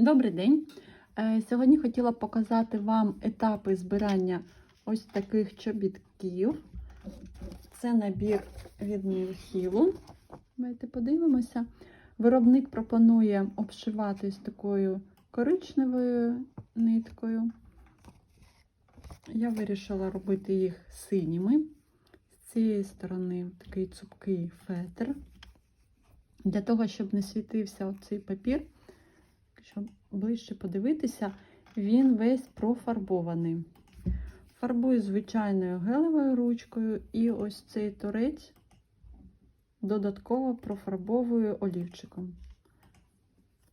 Добрий день! Е, Сьогодні хотіла показати вам етапи збирання ось таких чобітків. Це набір від Мілхілу. Давайте подивимося. Виробник пропонує обшивати такою коричневою ниткою. Я вирішила робити їх синіми. З цієї сторони такий цупкий фетр. Для того, щоб не світився оцей папір, якщо ближче подивитися, він весь профарбований. Фарбую звичайною гелевою ручкою, і ось цей торець додатково профарбовую олівчиком.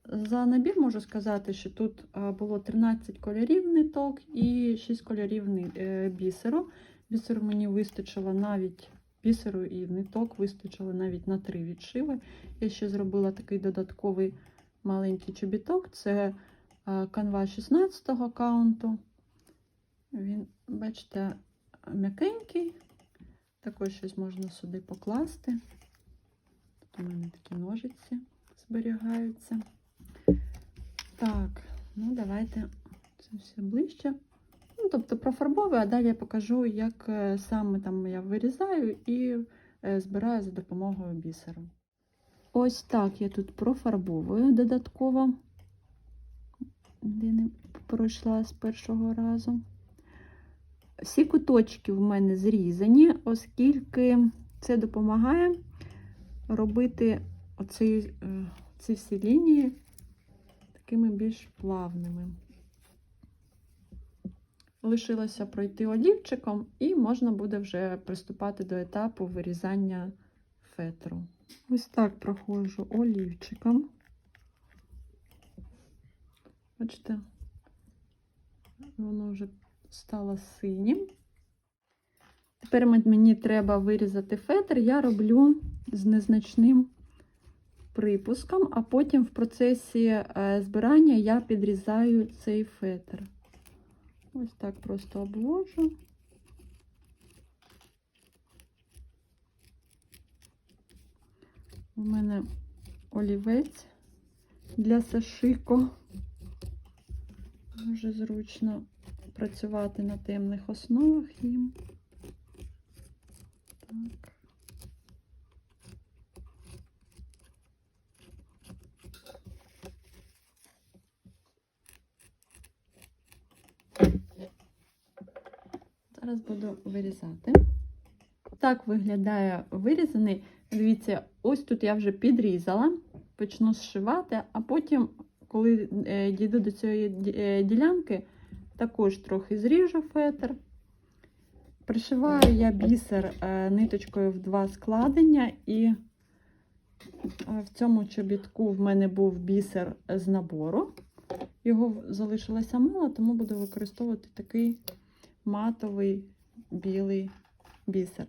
За набір можу сказати, що тут було 13 кольорів ниток і 6 кольорів е, бісеру. Бісеру мені вистачило навіть бісеру і ниток вистачило навіть на 3 відшиви. Я ще зробила такий додатковий маленький чобіток. Це канва 16 аккаунту. Він, бачите, м'якенький. Також щось можна сюди покласти. Тут у мене такі ножиці зберігаються. Так, ну давайте це все ближче. Ну, тобто профарбовую, а далі я покажу, як е, саме там я вирізаю і е, збираю за допомогою бісеру. Ось так я тут профарбовую додатково, де не пройшла з першого разу. Всі куточки в мене зрізані, оскільки це допомагає робити оці, е, ці всі лінії такими більш плавними. Лишилося пройти олівчиком, і можна буде вже приступати до етапу вирізання фетру. Ось так проходжу олівчиком. Бачите, воно вже стало синім. Тепер мені треба вирізати фетр, я роблю з незначним припуском, а потім в процесі е, збирання я підрізаю цей фетр. Ось так просто обвожу. У мене олівець для сашико. Дуже зручно працювати на темних основах їм. Так. Зараз буду вирізати. Так виглядає вирізаний. Дивіться, ось тут я вже підрізала, почну зшивати, а потім, коли е, дійду до цієї е, ділянки, також трохи зріжу фетр. Пришиваю я бісер е, ниточкою в два складення, і в цьому чобітку в мене був бісер з набору. Його залишилося мало, тому буду використовувати такий матовий білий бісер.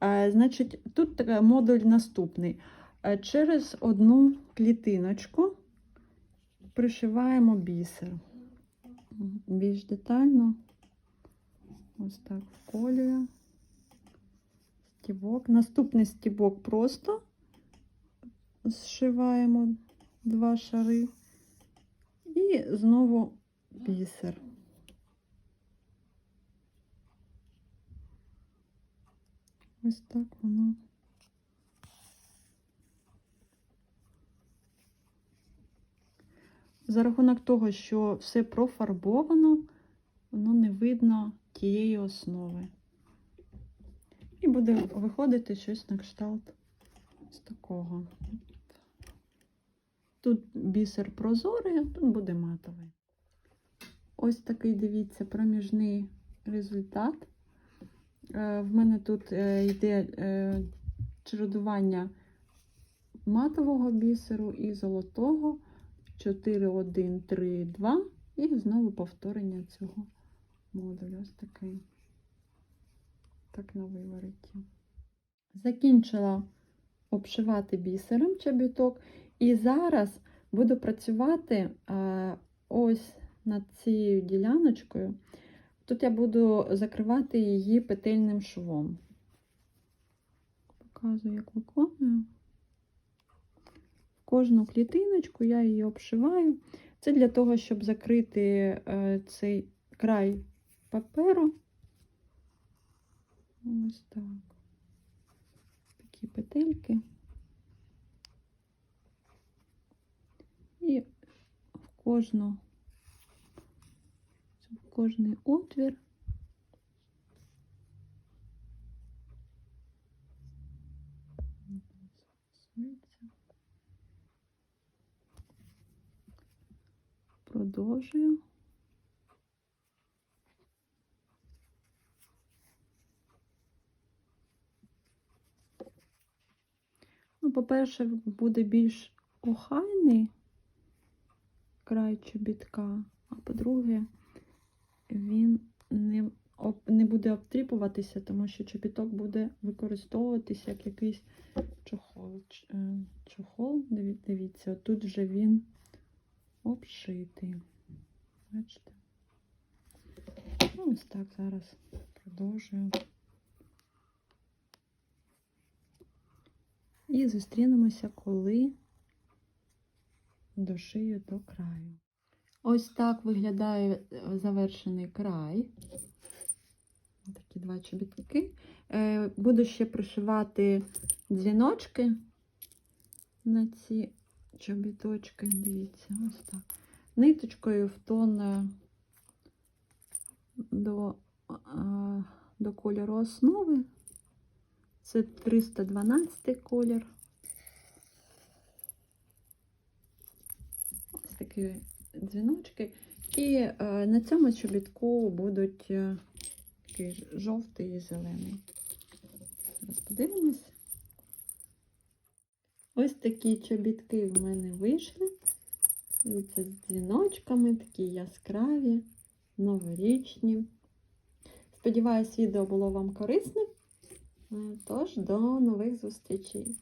Е, Значить, тут модуль наступний. Е, Через одну клітиночку пришиваємо бісер. Більш детально. Ось так вколюю. Стібок. Наступний стібок просто зшиваємо два шари. І знову бісер. Ось так воно. За рахунок того, що все профарбовано, воно не видно тієї основи. І буде виходити щось на кшталт з такого. Тут бісер прозорий, а тут буде матовий. Ось такий, дивіться, проміжний результат. Е, В мене тут е, йде е, чередування матового бісеру і золотого 4, 1, 3, 2. І знову повторення цього модулю. Ось такий. Так на вивороті. Закінчила обшивати бісером чобіток. І зараз буду працювати ось над цією діляночкою. Тут я буду закривати її петельним швом. Показую, як виконую. В кожну клітиночку я її обшиваю. Це для того, щоб закрити е, цей край паперу. Ось так. Такі петельки. І в кожну, кожний отвір. Продовжую. Ну, по-перше, буде більш охайний край чобітка, а по-друге, він не, не буде обтріпуватися, тому що чобіток буде використовуватися як якийсь чохол. Е, чохол. Дивіться, тут вже він обшитий. Бачите? Ну, ось так зараз продовжую. І зустрінемося, коли дошию до краю. Ось так виглядає е, завершений край. Такі два чобітки. Е, Буду ще пришивати дзвіночки на ці чобіточки. Дивіться, ось так. Ниточкою в тон е, до, до кольору основи. Це 312 колір. Ось такі дзвіночки. І е, на цьому чобітку будуть е, такий жовтий і зелений. Зараз подивимось. Ось такі чобітки в мене вийшли. Дивіться, з дзвіночками, такі яскраві, новорічні. Сподіваюсь, відео було вам корисним. Е, Тож, до нових зустрічей!